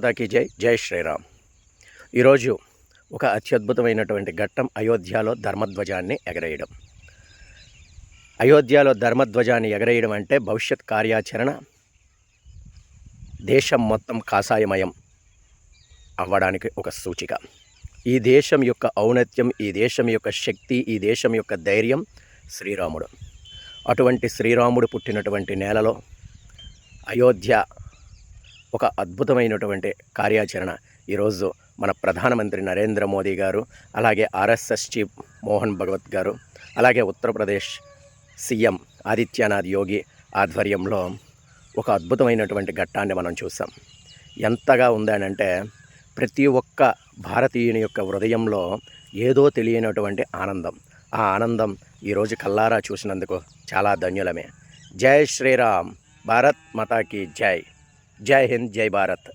మాతాకి జై జై శ్రీరామ్. ఈరోజు ఒక అత్యద్భుతమైనటువంటి ఘట్టం అయోధ్యలో ధర్మధ్వజాన్ని ఎగరేయడం. అయోధ్యలో ధర్మధ్వజాన్ని ఎగరేయడం అంటే భవిష్యత్ కార్యాచరణ దేశం మొత్తం కాషాయమయం అవ్వడానికి ఒక సూచిక. ఈ దేశం యొక్క ఔన్నత్యం ఈ దేశం యొక్క శక్తి ఈ దేశం యొక్క ధైర్యం శ్రీరాముడు. అటువంటి శ్రీరాముడు పుట్టినటువంటి నేలలో అయోధ్య ఒక అద్భుతమైనటువంటి కార్యాచరణ ఈరోజు మన ప్రధానమంత్రి నరేంద్ర మోదీ గారు అలాగే ఆర్ఎస్ఎస్ చీఫ్ మోహన్ భగవత్ గారు అలాగే ఉత్తరప్రదేశ్ సీఎం ఆదిత్యనాథ్ యోగి ఆధ్వర్యంలో ఒక అద్భుతమైనటువంటి ఘట్టాన్ని మనం చూసాం ఎంతగా ఉందనంటే ప్రతి ఒక్క భారతీయుని యొక్క హృదయంలో ఏదో తెలియనటువంటి ఆనందం. ఆ ఆనందం ఈరోజు కల్లారా చూసినందుకు చాలా ధన్యులమే. జై శ్రీరామ్ భారత్ మాతాకి జై. జై హింద్ జై భారత్